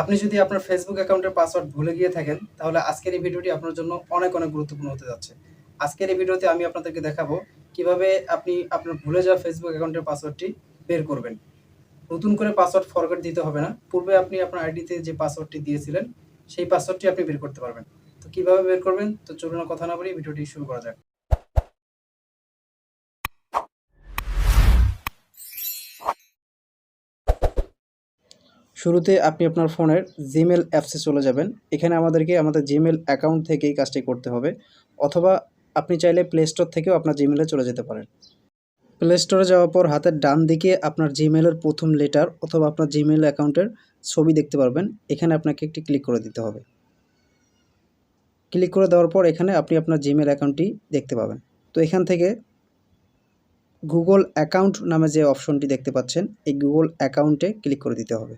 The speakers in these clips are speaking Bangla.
আপনি যদি আপনার ফেসবুক অ্যাকাউন্টের পাসওয়ার্ড ভুলে গিয়ে থাকেন, তাহলে আজকের এই ভিডিওটি আপনার জন্য অনেক অনেক গুরুত্বপূর্ণ হতে যাচ্ছে। আজকের এই ভিডিওতে আমি আপনাদেরকে দেখাবো কীভাবে আপনি আপনার ভুলে যাওয়া ফেসবুক অ্যাকাউন্টের পাসওয়ার্ডটি বের করবেন। নতুন করে পাসওয়ার্ড ফরগেট দিতে হবে না। পূর্বে আপনি আপনার আইডিতে যে পাসওয়ার্ডটি দিয়েছিলেন, সেই পাসওয়ার্ডটি আপনি বের করতে পারবেন। তো কীভাবে বের করবেন? তো চলুন কথা না বলি ভিডিওটি শুরু করা যাক। শুরুতে আপনি আপনার ফোনের জিমেল অ্যাপসে চলে যাবেন। এখানে আমাদেরকে আমাদের জিমেল অ্যাকাউন্ট থেকেই কাজটি করতে হবে। অথবা আপনি চাইলে প্লে স্টোর থেকেও আপনার জিমেলে চলে যেতে পারেন। প্লে স্টোরে যাওয়ার পর হাতের ডান দিকে আপনার জিমেলের প্রথম লেটার অথবা আপনার জিমেল অ্যাকাউন্টের ছবি দেখতে পারবেন। এখানে আপনাকে একটি ক্লিক করে দিতে হবে। ক্লিক করে দেওয়ার পর এখানে আপনি আপনার জিমেল অ্যাকাউন্টটি দেখতে পাবেন। তো এখান থেকে গুগল অ্যাকাউন্ট নামে যে অপশনটি দেখতে পাচ্ছেন, এই গুগল অ্যাকাউন্টে ক্লিক করে দিতে হবে।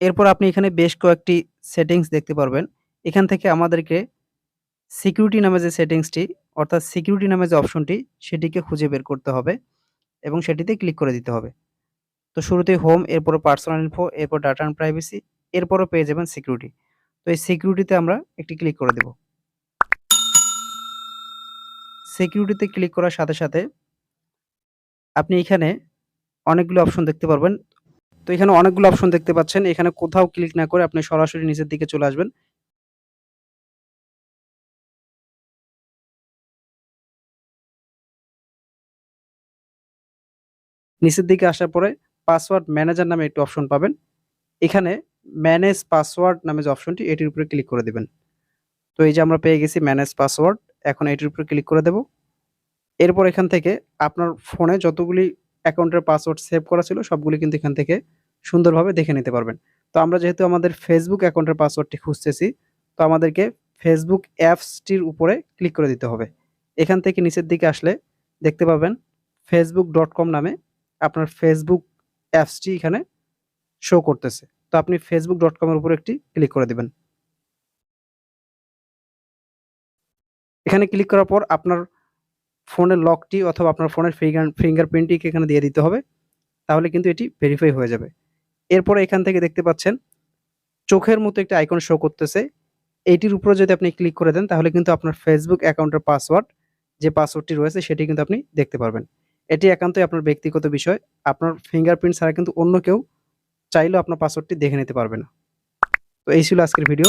এরপর আপনি এখানে বেশ কয়েকটি সেটিংস দেখতে পারবেন। এখান থেকে আমাদেরকে সিকিউরিটি নামে যে সেটিংসটি অর্থাৎ সিকিউরিটি নামে যে অপশনটি সেটিকে খুঁজে বের করতে হবে এবং সেটিতে ক্লিক করে দিতে হবে। তো শুরুতে হোম এরপরে পার্সোনাল ইনফো এরপর ডাটা অ্যান্ড প্রাইভেসি এরপরও পেয়ে যাবেন সিকিউরিটি তো এই সিকিউরিটিতে আমরা একটি ক্লিক করে দেব। সিকিউরিটিতে ক্লিক করার সাথে সাথে আপনি এখানে অনেকগুলো অপশন দেখতে পারবেন। তো এখানে অনেকগুলো অপশন দেখতে পাচ্ছেন। এখানে কোথাও ক্লিক না করে আপনি সরাসরি নিচের দিকে চলে আসবেন। নিচের দিকে আসার পরে পাসওয়ার্ড ম্যানেজার নামে একটি অপশন পাবেন। এখানে ম্যানেজ পাসওয়ার্ড নামে যে অপশনটি এটির উপরে ক্লিক করে দেবেন। তো এই যে আমরা পেয়ে গেছি ম্যানেজ পাসওয়ার্ড এখন এটির উপরে ক্লিক করে দেব। এরপর এখান থেকে আপনার ফোনে যতগুলি অ্যাকাউন্টের পাসওয়ার্ড সেভ করা ছিল, সবগুলি কিন্তু এখান থেকে সুন্দরভাবে দেখে নিতে পারবেন। তো আমরা যেহেতু আমাদের ফেসবুক অ্যাকাউন্টের পাসওয়ার্ডটি খুঁজতেছি, তো আমাদেরকে ফেসবুক অ্যাপসটির উপরে ক্লিক করে দিতে হবে। এখান থেকে নিচের দিকে আসলে দেখতে পাবেন ফেসবুক ডট কম নামে আপনার ফেসবুক অ্যাপসটি এখানে শো করতেছে। তো আপনি ফেসবুক ডট কমের উপর একটি ক্লিক করে দেবেন। এখানে ক্লিক করার পর আপনার ফোনের লকটি অথবা আপনার ফোনের ফিঙ্গার ফিঙ্গারপ্রিন্টটি এখানে দিয়ে দিতে হবে, তাহলে কিন্তু এটি ভেরিফাই হয়ে যাবে। এরপরে এখান থেকে দেখতে পাচ্ছেন, চোখের মতো একটা আইকন শো করতেছে। এইটির উপরে যদি আপনি ক্লিক করে দেন, তাহলে কিন্তু আপনার ফেসবুক অ্যাকাউন্টের পাসওয়ার্ড যে পাসওয়ার্ডটি রয়েছে, সেটি কিন্তু আপনি দেখতে পারবেন। এটি একান্তই আপনার ব্যক্তিগত বিষয়। আপনার ফিঙ্গারপ্রিন্ট ছাড়া কিন্তু অন্য কেউ চাইলেও আপনার পাসওয়ার্ডটি দেখে নিতে পারবে না। তো এই ছিল আজকের ভিডিও